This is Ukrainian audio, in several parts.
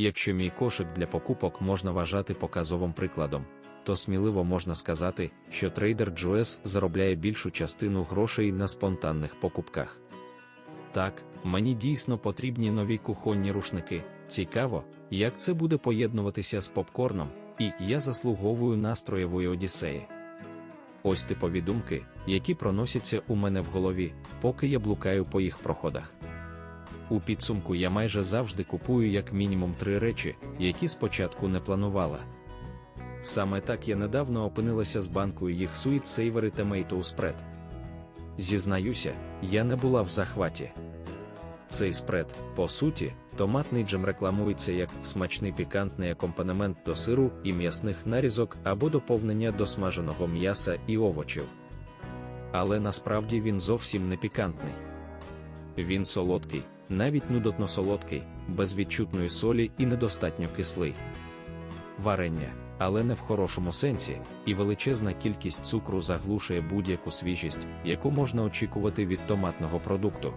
Якщо мій кошик для покупок можна вважати показовим прикладом, то сміливо можна сказати, що трейдер Джоес заробляє більшу частину грошей на спонтанних покупках. Так, мені дійсно потрібні нові кухонні рушники. Цікаво, як це буде поєднуватися з попкорном, і я заслуговую настроєвої одіссеї. Ось типові думки, які проносяться у мене в голові, поки я блукаю по їх проходах. У підсумку я майже завжди купую як мінімум три речі, які спочатку не планувала. Саме так я недавно опинилася з банкою їх Sweet Savory Tomato Spread. Зізнаюся, я не була в захваті. Цей спред, по суті, томатний джем рекламується як смачний пікантний акомпанемент до сиру і м'ясних нарізок або доповнення до смаженого м'яса і овочів. Але насправді він зовсім не пікантний. Він солодкий, навіть нудотно солодкий, без відчутної солі і недостатньо кислий. Варення, але не в хорошому сенсі, і величезна кількість цукру заглушує будь-яку свіжість, яку можна очікувати від томатного продукту.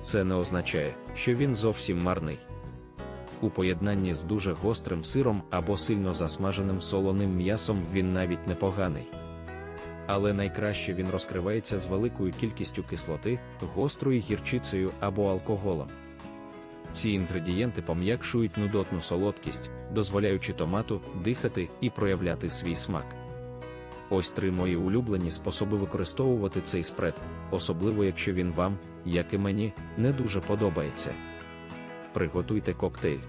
Це не означає, що він зовсім марний. У поєднанні з дуже гострим сиром або сильно засмаженим солоним м'ясом він навіть непоганий. Але найкраще він розкривається з великою кількістю кислоти, гострою гірчицею або алкоголем. Ці інгредієнти пом'якшують нудотну солодкість, дозволяючи томату дихати і проявляти свій смак. Ось три мої улюблені способи використовувати цей спред, особливо якщо він вам, як і мені, не дуже подобається. Приготуйте коктейль.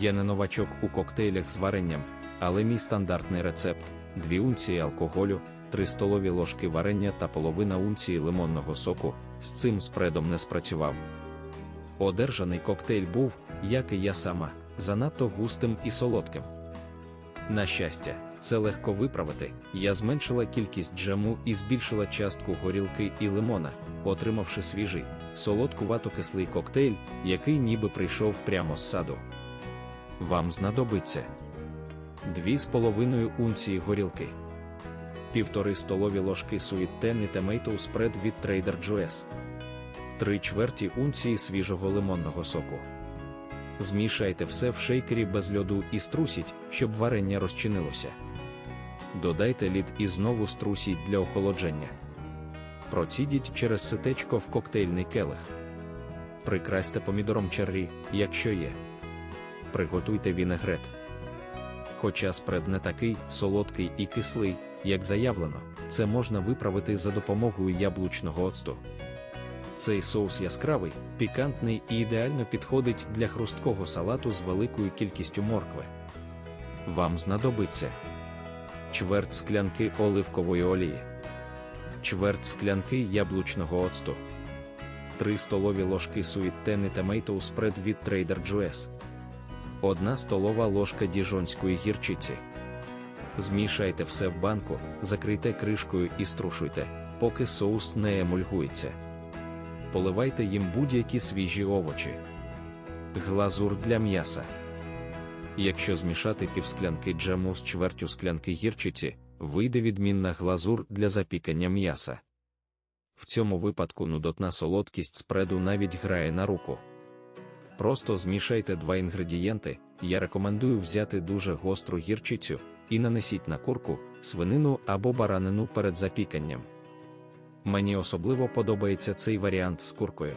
Я не новачок у коктейлях з варенням, але мій стандартний рецепт: 2 унції алкоголю, 3 столові ложки варення та половина унції лимонного соку з цим спредом не спрацював. Одержаний коктейль був, як і я сама, занадто густим і солодким. На щастя, це легко виправити. Я зменшила кількість джему і збільшила частку горілки і лимона, отримавши свіжий, солодкувато-кислий коктейль, який ніби прийшов прямо з саду. Вам знадобиться 2,5 унції горілки, півтори столові ложки суїттен і Tomato Spread від Trader Joe's, 3 чверті унції свіжого лимонного соку. Змішайте все в шейкері без льоду і струсіть, щоб варення розчинилося. Додайте лід і знову струсіть для охолодження. Процідіть через ситечко в коктейльний келих. Прикрасьте помідором черрі, якщо є. Приготуйте вінегрет. Хоча спред не такий солодкий і кислий, як заявлено, це можна виправити за допомогою яблучного оцту. Цей соус яскравий, пікантний і ідеально підходить для хрусткого салату з великою кількістю моркви. Вам знадобиться чверть склянки оливкової олії, чверть склянки яблучного оцту, 3 столові ложки суїттени Tomato Spread від Trader Joe's, 1 столова ложка діжонської гірчиці. Змішайте все в банку, закрийте кришкою і струшуйте, поки соус не емульгується. Поливайте їм будь-які свіжі овочі. Глазур для м'яса. Якщо змішати півсклянки джему з чвертю склянки гірчиці, вийде відмінна глазур для запікання м'яса. В цьому випадку нудотна солодкість спреду навіть грає на руку. Просто змішайте два інгредієнти, я рекомендую взяти дуже гостру гірчицю і нанесіть на курку, свинину або баранину перед запіканням. Мені особливо подобається цей варіант з куркою.